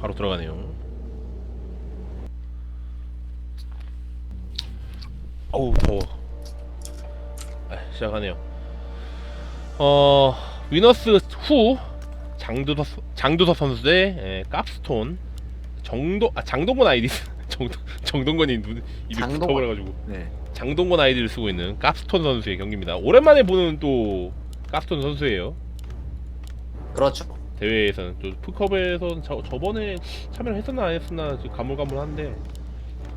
바로 들어가네요. 어우 더워. 아, 시작하네요. 어 위너스 후 장두석 장두석 선수 대 에, 깝스톤 정도 아 장동건 아이디 정 정동건이 눈 입이 장동건. 붙어버려가지고 네. 장동건 아이디를 쓰고 있는 깝스톤 선수의 경기입니다. 오랜만에 보는 또 깝스톤 선수예요. 그렇죠. 대회에서는 또 푸컵에서는 저, 저번에 참여를 했었나 안 했었나 지금 가물가물한데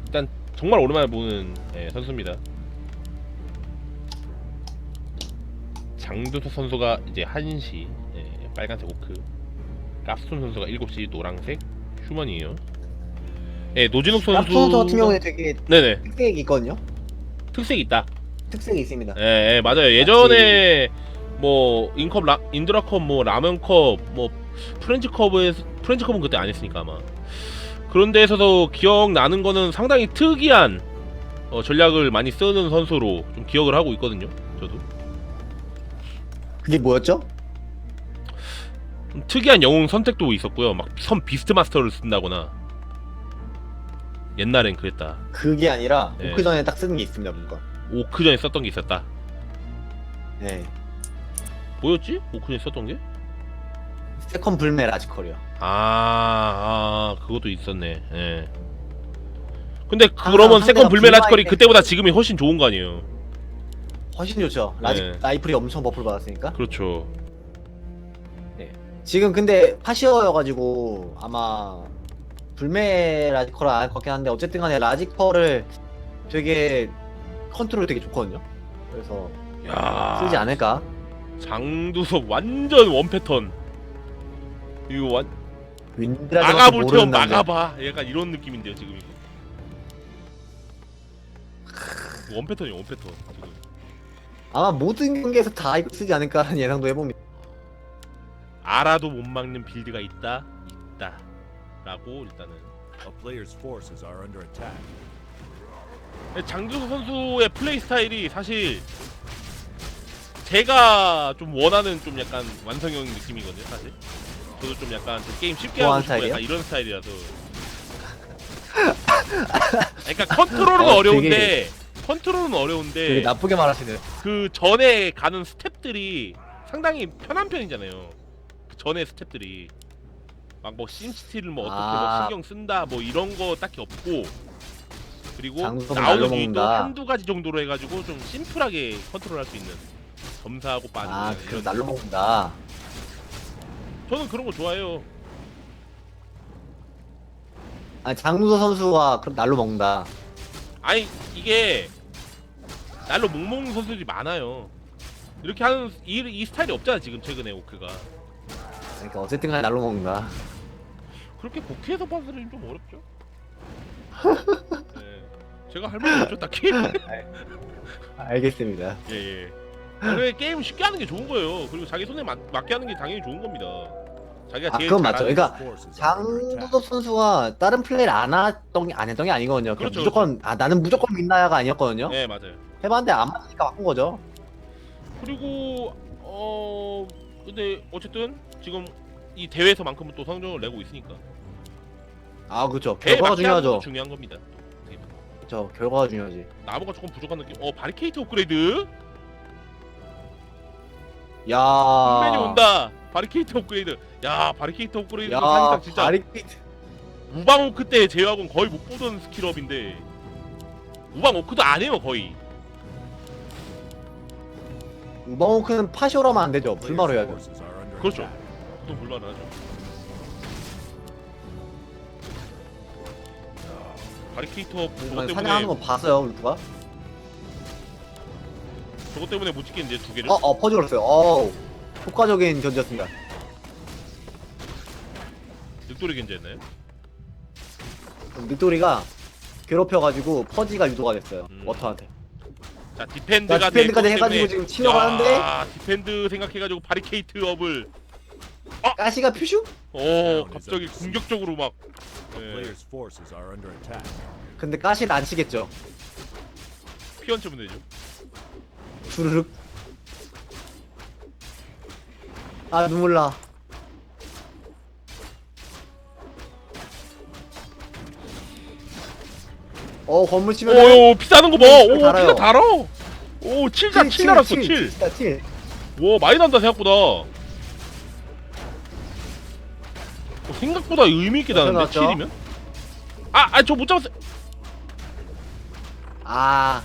일단 정말 오랜만에 보는 예, 선수입니다. 장두석 선수가 이제 1시 예, 빨간색 오크 깝스톤 선수가 7시 노란색 휴먼이에요. 예, 노진욱 선수 랍 선수 같은 경우에 되게 네네 특색이 있거든요. 특색이 있다. 특색이 있습니다. 예, 예 맞아요. 예전에 뭐 인컵 라, 인드라컵 뭐 라면컵 뭐 프렌치컵에서 프렌치컵은 그때 안 했으니까 아마 그런 데에서도 기억나는 거는 상당히 특이한 어, 전략을 많이 쓰는 선수로 좀 기억을 하고 있거든요. 저도 그게 뭐였죠? 좀 특이한 영웅 선택도 있었고요. 막 선 비스트 마스터를 쓴다거나 옛날엔 그랬다. 그게 아니라 네. 오크 전에 딱 쓰는 게 있습니다, 뭔가. 오크 전에 썼던 게 있었다. 네. 뭐였지? 오크 전에 썼던 게? 세컨 불매 라지컬이요. 아, 아 그것도 있었네. 예. 근데 항상 그러면 상대가 세컨 불매 라지컬이 그때보다 지금이 훨씬 좋은 거 아니에요? 훨씬 좋죠. 라지 네. 라이플이 엄청 버프를 받았으니까. 그렇죠. 지금 근데 파시어여가지고 아마 불매 라지컬은 안할 것 같긴 한데 어쨌든 간에 라지컬을 되게 컨트롤 되게 좋거든요. 그래서 야, 쓰지 않을까? 장두석 완전 원 패턴. 이거 완 윈드라지 막아볼 테면 막아봐. 약간 이런 느낌인데요 지금 이거. 원 패턴이 원 패턴 지금. 아마 모든 경기에서 다 이거 쓰지 않을까 하는 예상도 해봅니다. 알아도 못 막는 빌드가 있다, 있다 라고 일단은. A player's forces are under attack. 장준호 선수의 플레이 스타일이 사실 제가 좀 원하는 좀 약간 완성형 느낌이거든요, 사실. 저도 좀 약간 좀 게임 쉽게 하고 좋아하는 싶고 스타일이요? 약간 이런 스타일이라서. 그러니까 컨트롤은 어, 어, 려운데 컨트롤은 되게 어려운데 나쁘게 말하시네. 그 전에 가는 스텝들이 상당히 편한 편이잖아요. 그 전에 스텝들이 막 뭐 심스틸을 뭐 어떻게 뭐 아. 신경 쓴다 뭐 이런 거 딱히 없고 그리고 나오는 날로 유닛도 먹는다. 한두 가지 정도로 해가지고 좀 심플하게 컨트롤할 수 있는 점사하고 빠지는 아, 그럼 날로 먹는다. 저는 그런 거 좋아해요. 아, 장누서 선수가 그럼 날로 먹는다. 아니 이게 날로 목 먹는 선수들이 많아요. 이렇게 하는 이, 이 스타일이 없잖아 지금 최근에 오크가 그러니까 어쨌든 간에 날로 먹는다. 그렇게 국회에서 봐서는 좀 어렵죠. 네. 제가 할 말이 없죠 딱히. 알겠습니다. 예 예. 그래 게임 쉽게 하는 게 좋은 거예요. 그리고 자기 손에 맞, 맞게 하는 게 당연히 좋은 겁니다. 자기가 아, 제일 그건 맞죠. 잘하는 그러니까. 장누서 선수가 다른 플레이를 안 했던 게, 안 했던 게 아니거든요. 그냥 그렇죠, 무조건, 아, 나는 무조건 민나야가 아니었거든요. 네 맞아요. 해봤는데 안 맞으니까 바꾼 거죠. 그리고 어 근데 어쨌든 지금 이 대회에서만큼은 또 성적을 내고 있으니까 아, 그렇죠. 결과가 맞게 하는 중요하죠. 중요한 겁니다. 그렇죠. 결과가 중요하지. 나무가 조금 부족한 느낌. 어 바리케이트 업그레이드. 야. 맨이 온다. 바리케이트 업그레이드. 야 바리케이트 업그레이드 야, 사실상 진짜 바리케이트. 우방 오크 때 제외하고는 거의 못 보던 스킬업인데 우방 오크도 안 해요 거의. 우방호크는 파쇼라면 안 되죠. 불마로 해야죠. 그렇죠. 보통 불만하죠. 바리케이터 이번에 때문에 사냥하는 거 봤어요, 울프가? 저것 때문에 못 찍겠는데 두 개를. 어, 어, 퍼즐 걸었어요. 어우. 효과적인 견제였습니다. 늑돌이 견제했나요? 늑돌이가 괴롭혀가지고 퍼지가 유도가 됐어요. 음. 워터한테. 자 디펜드가 자, 디펜드까지 된 해가지고 때문에- 지금 치려고 하는데 야, 디펜드 생각해가지고 바리케이트 업을 가시가 퓨슈? 어 갑자기 공격적으로 막 예, player's forces are under attack. 근데 가시를 안 치겠죠. 피언 치면 되죠. 부르륵 아 눈물 나 어, 건물 치면 오, 오 피다는 거 봐. 오, 달아. 달아. 오, 7자 7 달았어, 7. 7. 7. 와, 많이 난다 생각보다. 어, 생각보다 의미 있게 나는데 7이면? 아, 아, 저 못 잡았어. 아,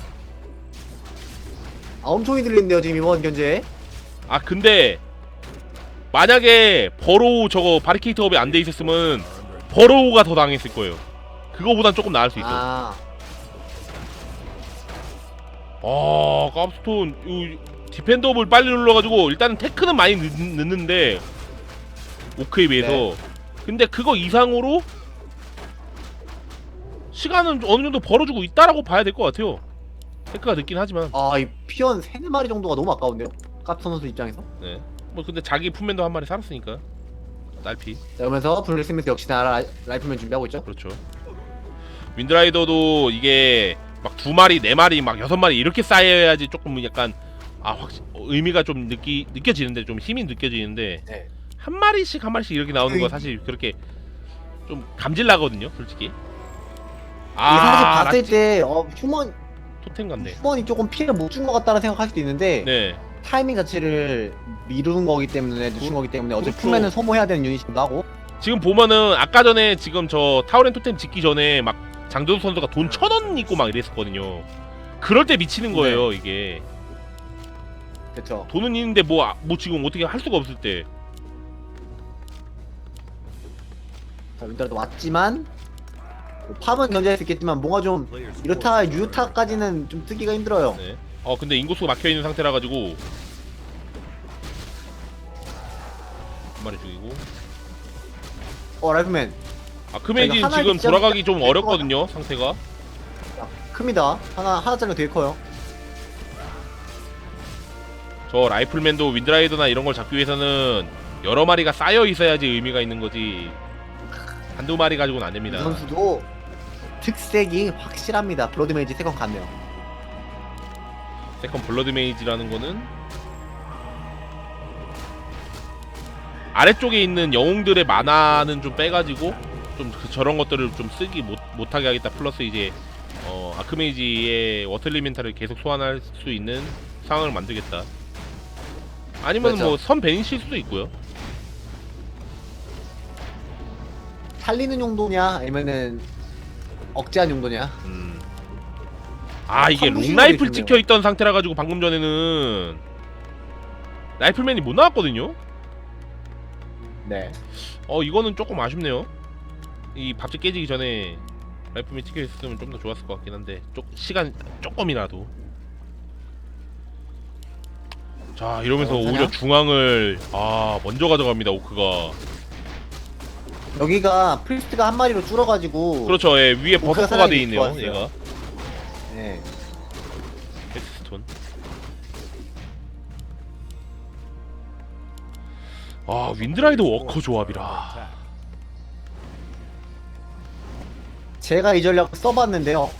아 엄청 흔들린데요 지금 이번 견제. 아 근데 만약에 버로우 저거 바리케이트 업이 안 돼 있었으면 버로우가 더 당했을 거예요. 그거보단 조금 나을 수 있어 아, 아 깝스톤 이 디펜더업을 빨리 눌러가지고 일단은 테크는 많이 늦, 늦는데 오크에 비해서. 네. 근데 그거 이상으로 시간은 어느 정도 벌어주고 있다라고 봐야 될 것 같아요 테크가 늦긴 하지만 아 이 피언 3, 4마리 정도가 너무 아까운데요 깝선 선수 입장에서 네. 뭐 근데 자기 품맨도 한 마리 살았으니까 날피 자 그러면서 블랙 스미스 역시나 라, 라이플맨 준비하고 있죠 그렇죠. 윈드라이더도 이게 막 두 마리, 네 마리, 막 여섯 마리 이렇게 쌓여야지 조금 약간 아 확실 어, 의미가 좀 느끼 느껴지는데 좀 힘이 느껴지는데 네. 한 마리씩 한 마리씩 이렇게 나오는 거 사실 그렇게 좀 감질 나거든요, 솔직히. 아, 사실 봤을 라치 때 어, 휴먼 토템 같네. 휴먼이 조금 피해를 못 준 것 같다는 생각할 수도 있는데 네, 타이밍 자체를 미루는 거기 때문에 늦춘 그- 거기 때문에 어차피 그렇죠. 품에는 소모해야 되는 유닛이기도 하고 지금 보면은 아까 전에 지금 저 타우렌 토템 짓기 전에 막 장도수 선수가 돈 천 원 있고 막 이랬었거든요. 그럴 때 미치는 거예요, 이게. 그렇죠 돈은 있는데 뭐, 아- 뭐 지금 어떻게 할 수가 없을 때. 자 윈터라도 왔지만 뭐 팝은 견제할 수 있겠지만 뭔가 좀 이렇다 유타까지는 좀 뜨기가 힘들어요 네. 어 근데 인구수가 막혀 있는 상태라 가지고 한 마리 죽이고. 어 라이프맨 아 하나의 지금 돌아가기 좀될 어렵거든요 상태가. 야, 큽니다 하나 하나짜리가 되게 커요 저 라이플맨도 윈드라이더나 이런 걸 잡기 위해서는 여러 마리가 쌓여 있어야지 의미가 있는 거지. 한두 마리 가지고는 안이 됩니다. 선수도 특색이 확실합니다. 블러드 메이지 세컨 같네요. 세컨 블러드 메이지라는 거는 아래쪽에 있는 영웅들의 만화는 좀 빼가지고 좀 그 저런 것들을 좀 쓰기 못, 못하게 하겠다. 플러스 이제 어, 아크메이지의 워틀리멘탈을 계속 소환할 수 있는 상황을 만들겠다. 아니면 그렇죠. 뭐선 베니실 수도 있고요. 살리는 용도냐 아니면은 억제한 용도냐 음. 아 이게 선무실력이 롱라이플 있군요. 찍혀 있던 상태라 가지고 방금 전에는 라이플맨이 못 나왔거든요 네 어 이거는 조금 아쉽네요. 이 밥집 깨지기 전에 라이프맨 찍혀 있으면 좀 더 좋았을 것 같긴 한데 조, 시간 조금이라도. 자 이러면서 어, 오히려? 중앙을 아 먼저 가져갑니다 오크가. 여기가 프리스트가 한 마리로 줄어가지고 그렇죠. 예, 위에 오크가 버섯커가 사냥이 돼 있네요. 좋았어요. 얘가 네. 헤드스톤. 아 윈드라이더 워커 조합이라. 제가 이 전략 써봤는데요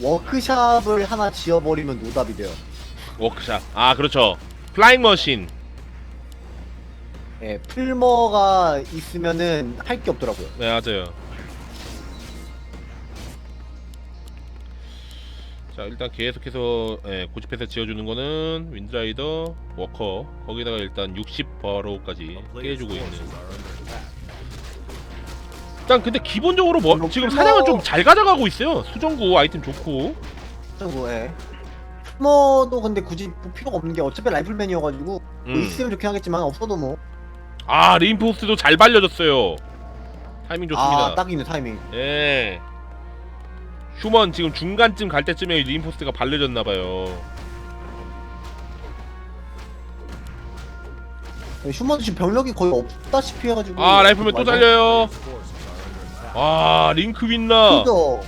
워크샵을 하나 지어버리면 노답이 돼요 워크샷. 아 그렇죠. 플라잉 머신. 예, 풀머가 있으면은 할 게 없더라고요 네 맞아요. 자 일단 계속해서 예, 고집해서 지어주는 거는 윈드라이더 워커 거기다가 일단 60버로까지 A player's 깨주고 있는. 일단 근데 기본적으로 뭐 지금 사냥은 좀 잘 가져가고 있어요. 수정구 아이템 좋고. 그리고 예. 풀머도 근데 굳이 뭐 필요가 없는 게 어차피 라이플맨이어가지고 뭐 음. 있으면 좋긴 하겠지만 없어도 뭐 아 레인포스트도 잘 발려졌어요. 타이밍 좋습니다. 아, 딱 있는 타이밍. 예. 휴먼 지금 중간쯤 갈 때쯤에 리인포스트가 발려졌나봐요. 휴먼도 지금 병력이 거의 없다시피 해가지고. 아 라이플맨 또 attack. 아 링크 윈나. 그죠.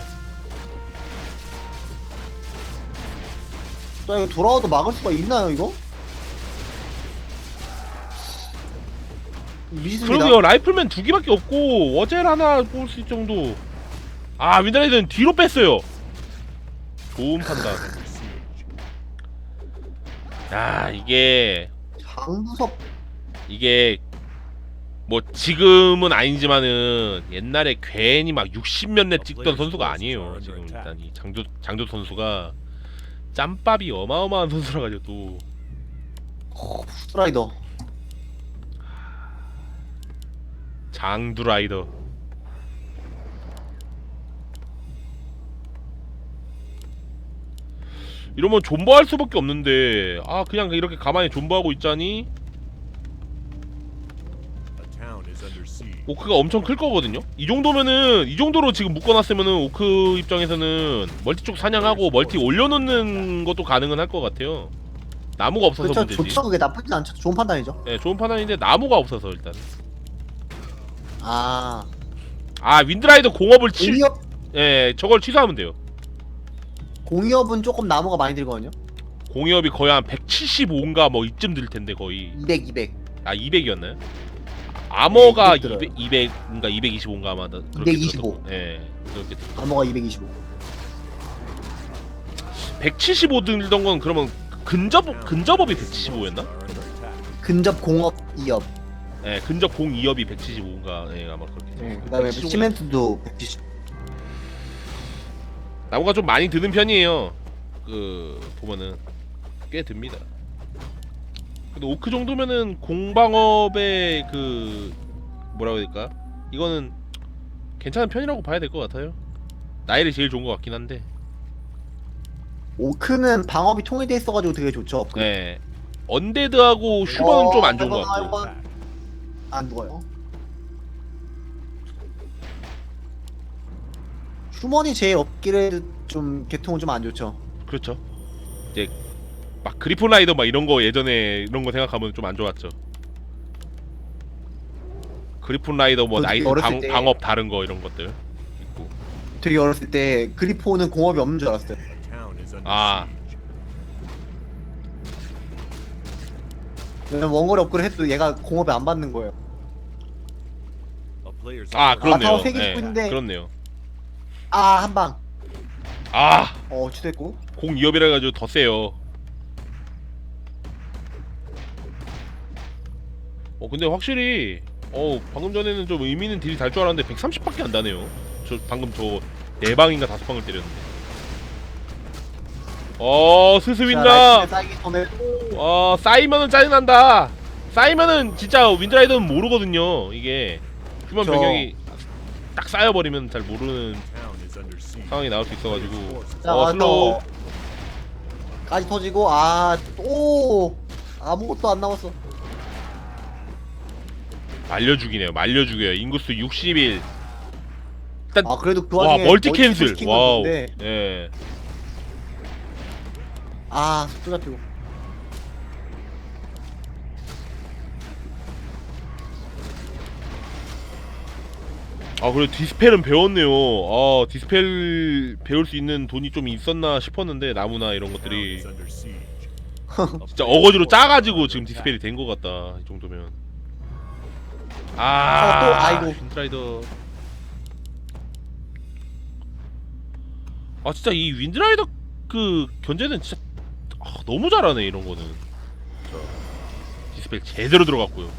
자 이거 돌아와도 막을 수가 있나요 이거? 미스입니다. 그러게요 라이플맨 두 개밖에 없고 어젤 하나 뽑을 수 있을 정도 아 윈드라이드는 뒤로 뺐어요 좋은 판단 야 이게 장부섭 이게 뭐 지금은 아니지만은 옛날에 괜히 막 60몇 렙 찍던 선수가 아니에요. 지금 일단 이 장조 장조 선수가 짬밥이 어마어마한 선수라 가지고 또 어, 스트라이더. 장두라이더. 이러면 존버할 수밖에 없는데 아 그냥 이렇게 가만히 존버하고 있자니. 오크가 엄청 클 거거든요. 이 정도면은 이 정도로 지금 묶어놨으면은 오크 입장에서는 멀티 쪽 사냥하고 멀티 올려놓는 것도 가능은 할 것 같아요. 나무가 없어서 그렇죠. 문제지. 좋죠. 그게 나쁘진 않죠. 좋은 판단이죠. 네, 좋은 판단인데 나무가 없어서 일단. 아. 아 윈드라이더 공업을 칠, 공이업 예, 저걸 취소하면 돼요. 공이업은 조금 나무가 많이 들거든요. 공이업이 거의 한 175인가 뭐 이쯤 들 텐데 거의 200, 200. 아 200이었나요? 아머가 네, 200 들어요. 200, 200인가 225인가 아마 그렇게 225. 들었고. 예, 그렇게 들- 나무가 225. 175 들던 건 그러면 근접 근접업이 175였나? Are under attack. 근접 공업 2업. 예, 근접 공 2업이 175인가 예, 아마 그렇게. 네. 그다음에 175. 시멘트도 170. 나무가 좀 많이 드는 편이에요. 그 보면은 꽤 듭니다. 근데 오크 정도면은 공방업의 그 뭐라고 해야 될까? 이거는 괜찮은 편이라고 봐야 될 것 같아요. 나일이 제일 좋은 것 같긴 한데. 오크는 방업이 통일돼 있어가지고 되게 좋죠. 네. 언데드하고 슈버는 어, 좀안 좋은 것 같고. 안 죽어요. 휴먼이 제일 업기를 좀 개통은 좀 안 좋죠. 그렇죠. 이제 막 그리폰 라이더 막 이런 거 예전에 이런 거 생각하면 좀 안 좋았죠. 그리폰 라이더 뭐 나이트 어렸을 방, 때- 방업 다른 거 이런 것들 있고. 되게 어렸을 때 그리포는 공업이 없는 줄 알았어요. Siege. 왜냐면 원거리 업그레이드 해도 얘가 공업이 안 받는 거예요. 아 under 그렇네요. 타워 세개 네, 짓고 있는데. 그렇네요. 아, 한 방. 아, 어, 취됐고. 공 2업이라 가지고 더 세요. 어 근데 확실히 어 방금 전에는 좀 의미 있는 딜이 달 줄 알았는데 130밖에 안 나네요. 저 방금 저 네 방인가 다섯 방을 때렸는데. 어 스스 윈다. 전에 어 쌓이면은 짜증난다. 쌓이면은 진짜 윈드라이더는 모르거든요. 이게 휴먼 그쵸. 병력이 딱 쌓여버리면 잘 모르는. 상황이 나올 수 있어가지고. 자, 어 와서 슬로우. 까지 터지고 아, 또 아무것도 안 남았어. 말려 죽이네요. 말려 죽여요. 인구수 60일. 일단 아, 그래도 그 와 와중에 멀티 캔슬. 시킨 와우. 건데. 예. 아, 또 잡히고. 아 그래 디스펠은 배웠네요. 아 디스펠 배울 수 있는 돈이 좀 있었나 싶었는데 나무나 이런 것들이. 진짜 어거지로 짜가지고 지금 디스펠이 된 것 같다. 이 정도면. 아, 어, 또, 아이고. 윈드라이더. 아 진짜 이 윈드라이더 그 견제는 진짜 아, 너무 잘하네 이런 거는. 자, 디스펠 제대로 들어갔고요.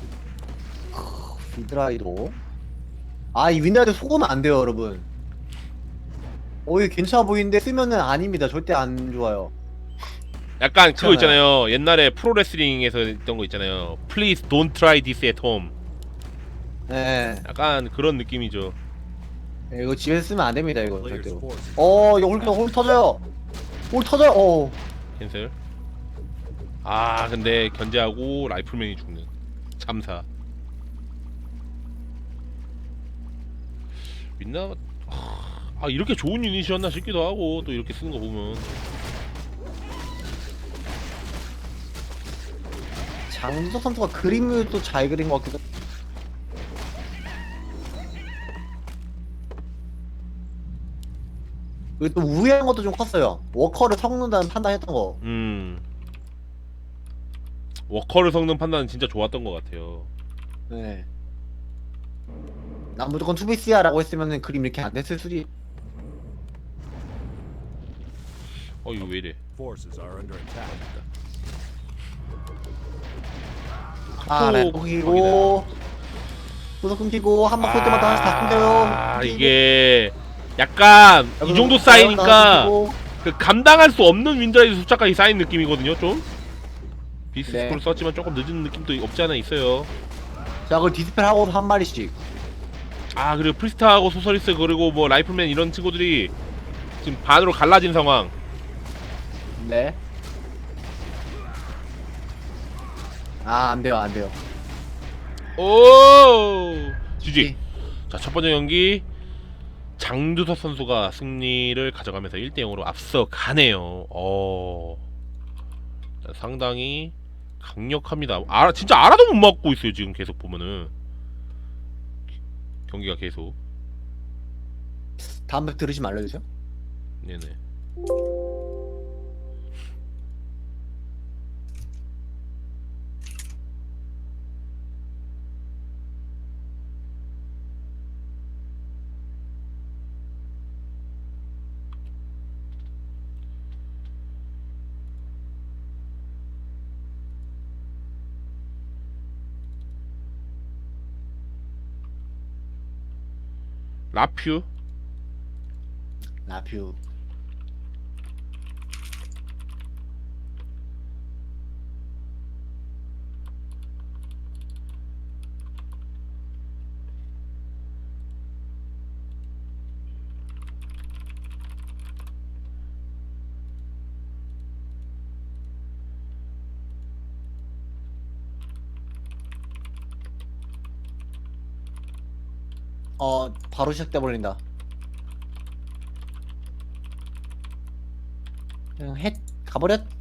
비드라이도. 아, 이 윈다이드 속으면 안 돼요, 여러분. 어, 이거 괜찮아 보이는데 쓰면은 아닙니다. 절대 안 좋아요. 약간 그거. 있잖아요. 옛날에 프로레슬링에서 했던 거 있잖아요. Please don't try this at home. 네. 약간 그런 느낌이죠. 네, 이거 집에서 쓰면 안 됩니다, 이거 절대로. forces 어, 이거 홀, 홀 터져요. 홀 터져요. 어. 캔슬. 아 근데 견제하고 라이플맨이 죽는 참사. 민나 아 이렇게 좋은 유닛이었나 싶기도 하고 또 이렇게 쓰는 거 보면 장석 선수가 그림을 또 잘 그린 것 같기도. 그리고 또 우회한 것도 좀 컸어요. 워커를 섞는다는 판단했던 거. 음 워커를 섞는 판단은 진짜 좋았던 것 같아요. 네. 난 무조건 투비스야 라고 했으면은 그림 이렇게 안 됐을 수지. 어 이거 왜 이래? forces are under attack. 아, 네. 카톡 그리고 구석 끊기고 한 번 쏠 때마다 하나씩 다 끊겨요. 아 이게 약간 이 정도 쌓이니까 그 감당할 수 없는 윈드라이드 숫자까지 쌓인 느낌이거든요 좀 비스스코를 네. 썼지만 조금 늦은 느낌도 없지 않아 있어요 자 그걸 디스펠 하고 한 마리씩. 아 그리고 프리스타하고 소서리스 그리고 뭐 라이플맨 이런 친구들이 지금 반으로 갈라진 상황. 네. 아, 안 돼요, 안 돼요. 오! GG 자첫 번째 경기. 장두석 선수가 승리를 가져가면서 1대 0으로 앞서 가네요. 어. 자, 상당히 강력합니다. 알아 진짜 알아도 못 막고 있어요 지금 계속 보면은 경기가 계속 다음 맵 들으시면 알려주세요. 네네 라퓨 라퓨. 어, 바로 시작돼 버린다. 그냥 해 가버렸.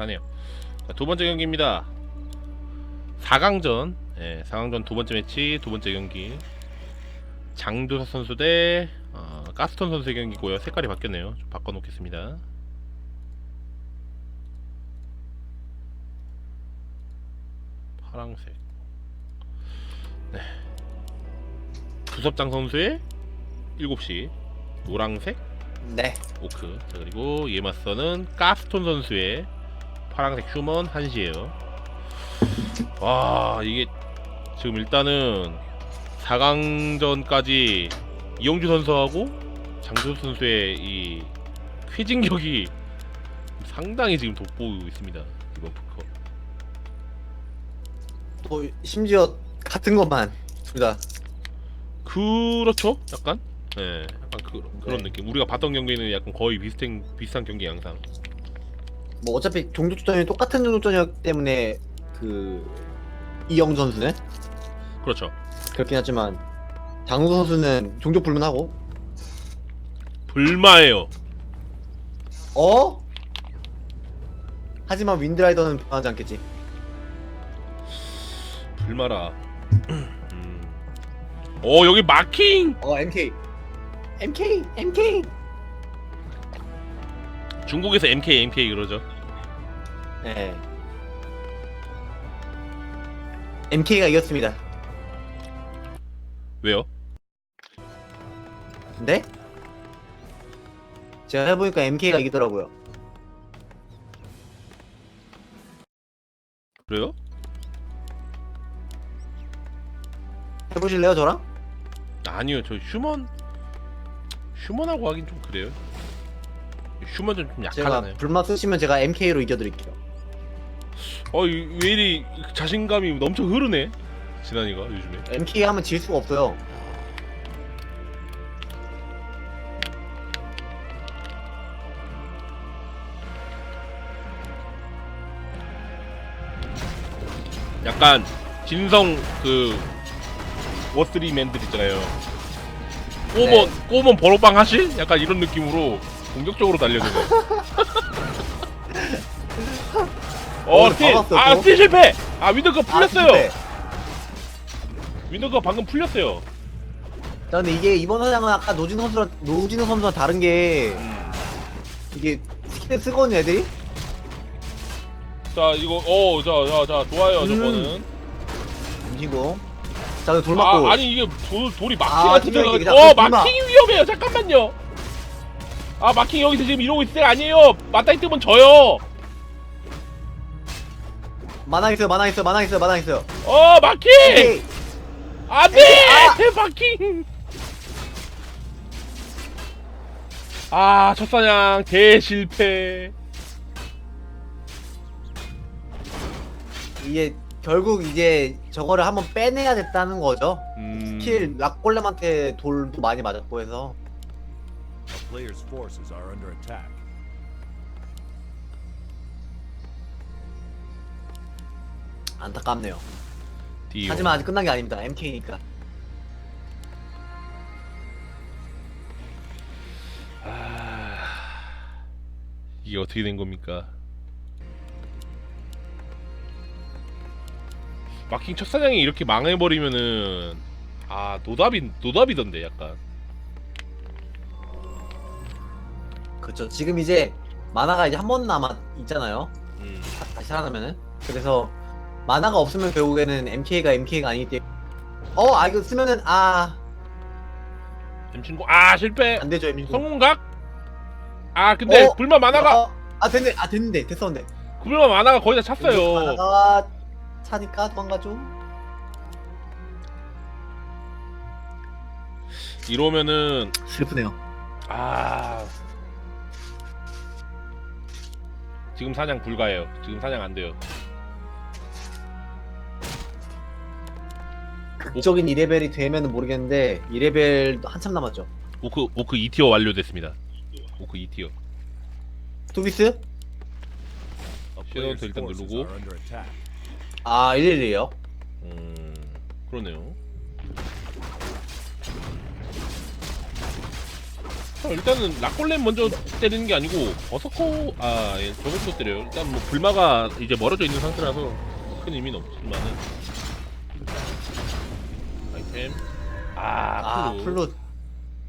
시작하네요. 자, 두 번째 경기입니다. 4강전, 예, 4강전 두 번째 매치, 두 번째 경기. 장두석 선수 대 어, 가스톤 선수의 경기고요. 색깔이 바뀌었네요. 좀 바꿔놓겠습니다. 파랑색. 네. 구섭장 선수의 7시 노랑색 네. 오크 자, 그리고 이에 맞서는 가스톤 선수의 파란색 휴먼 한시에요. 와 이게 지금 일단은 4강전까지 이영주 선수하고 장준 선수의 이 쾌진격이 상당히 지금 돋보이고 있습니다 이번 푸커. 또 심지어 같은 것만 둘 다. 그렇죠? 약간? 예 약간 그, 그런 네. 느낌. 우리가 봤던 경기는 약간 거의 비슷한 비슷한 경기 양상 뭐 어차피 종족 전이 똑같은 종족 전이었기 때문에 그 이영 선수는 그렇죠 그렇긴 하지만 장우 선수는 종족 불문하고 불마예요 어? 하지만 윈드라이더는 변하지 않겠지. 불마라. 음. 어 여기 마킹 어 MK MK MK 중국에서 MK MK 그러죠. 네 MK가 이겼습니다. 왜요? 근데 제가 해보니까 MK가 이기더라고요. 그래요? 해보실래요 저랑? 아니요 저 휴먼 휴먼하고 하긴 좀 그래요. 휴먼 좀, 좀 제가 약하잖아요. 불만 쓰시면 제가 MK로 이겨드릴게요. 어왜 이리 자신감이 넘쳐 흐르네 진한이가 요즘에. MK 하면 질 수가 없어요. 약간 진성 그 워스리 맨들 있잖아요. 꼬먼 네. 꼬먼 버로빵 하실? 약간 이런 느낌으로 공격적으로 달려드네. 어, 어, 스틸! 박았어, 아, 또. 스틸 실패! 아, 윈도우가 풀렸어요! 아, 근데- 윈도우가 방금 풀렸어요. 자, 근데 이게 이번 사장은 아까 노진호 선수랑 노진호 선수랑 다른 게 이게 스킬 쓰거든 애들이? 자 이거 어 자 자 자 좋아요 음. 저거는 임신공 자돌 맞고 아 아니 이게 돌, 돌이 아, 지금 들어가 이게 어돌 마킹이 위험해요 잠깐만요 아 마킹 여기서 지금 이러고 있을 때 아니에요 맞다이 뜨면 져요 만화 있어요 만화 있어요 만화 있어요 만화 있어요 어 마킹! 오케이. 안돼! 아! 마킹! 아 첫사냥 대실패. 이게 결국 이제 저거를 한번 빼내야 됐다는 거죠? 음... 스킬 락골렘한테 돌도 많이 맞았고 해서. A player's forces are under attack. 안타깝네요. 디오. 하지만 아직 끝난 게 아닙니다. MK니까. 아... 이게 어떻게 된 겁니까? 마킹 첫 사냥이 이렇게 망해버리면은 아 노답이 노답이던데 약간. 그렇죠. 지금 이제 만화가 이제 한 번 남아 있잖아요. 음. 다- 다시 살아나면은. 그래서 만화가 없으면 결국에는 MK가 MK가 아니기 때문에. 어 아 이거 쓰면은 아. 엠친구 아 실패. 안 되죠 MK 성공각? 아 근데 어? 불만 만화가 어, 아 됐네. 아 됐는데 됐었는데. 불만 만화가 거의 다 찼어요. 만화가 차니까 도망가죠. 이러면은 슬프네요. 아. 지금 사냥 불가해요. 지금 사냥 안 돼요 극적인 2레벨이 되면 모르겠는데 2레벨 한참 남았죠. 오크 오크 2티어 완료됐습니다. 오크 2티어. 투비스? 섀도우 player's 일단 누르고. 아 111이에요? 음 그러네요. 자, 일단은 락골렘 먼저 때리는 게 아니고 버서커 아 예, 저것도 때려요. 일단 뭐 불마가 이제 멀어져 있는 상태라서 큰 의미는 없지만은 템 아 아 플루, 플룻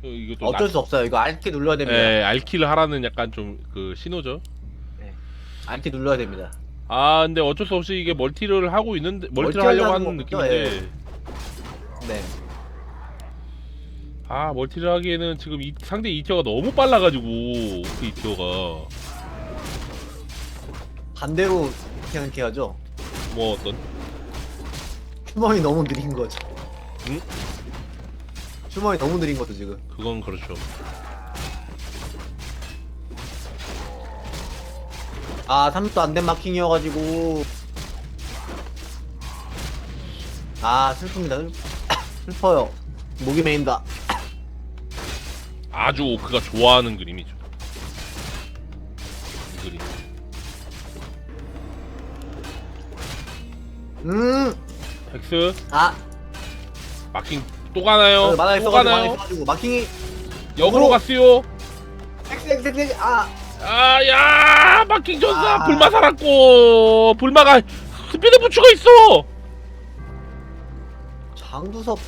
어, 이것도 어쩔 수 없어요. 이거 알키 눌러야 됩니다. 예, 알키를 하라는 약간 좀 그 신호죠. 알키 눌러야 됩니다. 아 근데 어쩔 수 없이 이게 멀티를 하고 있는데 멀티를 멀티 하려고 하려는 하는 느낌인데. 네. 아 멀티를 하기에는 지금 이, 상대 2티어가 너무 빨라 가지고 그 2티어가. 반대로 생각해야죠. 뭐 어떤? 휴먼이 너무 느린 거죠 응? 휴먼이 너무 느린 거죠 지금. 그건 그렇죠. 아 3도 안 된 마킹이어가지고. 아 슬픕니다. 슬... 슬퍼요. 목이 메인다. 아주 오크가 좋아하는 그림이죠. 이 그림. 음아 헥스 마킹 또 가나요? 만화 또 있어가지고 만화 가나요? 있어가지고 마킹이 역으로 갔어요 엑스엑스엑스 아 아야 마킹 전사 아. 불마 살았고 불마가 스피드 부츠가 있어 장두섭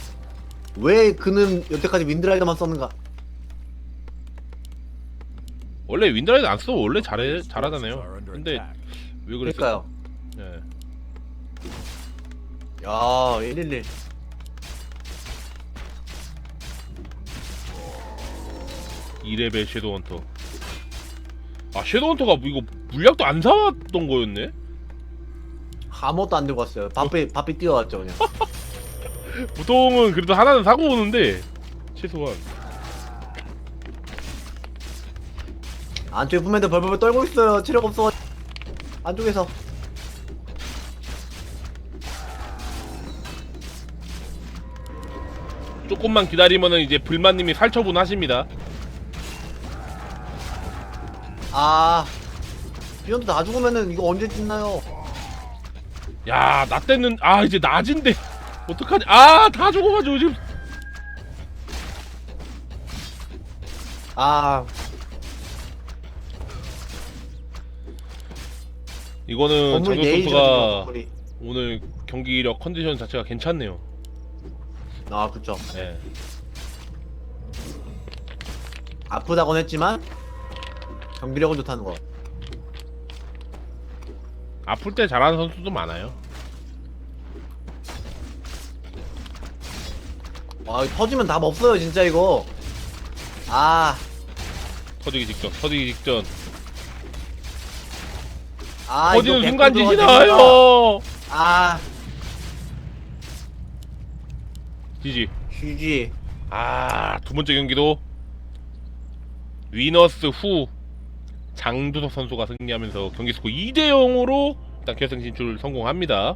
왜 그는 여태까지 윈드라이더만 썼는가 원래 윈드라이드 안 써. 원래 잘해 잘하잖아요. 근데. 왜 그랬을까? 그러니까요 예. 야 111. 2레벨 섀도우 헌터. 아 섀도우 헌터가 이거 물약도 안 사왔던 거였네? 아무것도 안 들고 왔어요. 바삐 바삐 뛰어왔죠 그냥. 보통은 그래도 하나는 사고 오는데 최소한 안쪽에 품맨들 벌벌벌 떨고 있어요. 체력 없어. 안쪽에서. 조금만 기다리면은 이제 불만님이 살처분 하십니다. 아 비욘드 다 죽으면은 이거 언제 끝나요? 야, 나 때는 아 이제 낮인데 어떡하지? 아, 다 죽어가지고 지금 아 이거는 건물이 장혁 선수가 건물이. 오늘 경기력 컨디션 자체가 괜찮네요. 아 그쵸. 예. 아프다곤 했지만 경기력은 좋다는 거. 아플 때 잘하는 선수도 많아요. 와 이거 터지면 답 없어요 진짜 이거. 아, 터지기 직전, 터지기 직전. 아 터지는 이거 순간 들어가야 되는구나. 나와요. 아, 지지. GG. 아, 두 번째 경기도 위너스 후 장두석 선수가 승리하면서 경기 스코어 2대 0으로 일단 결승 진출 성공합니다.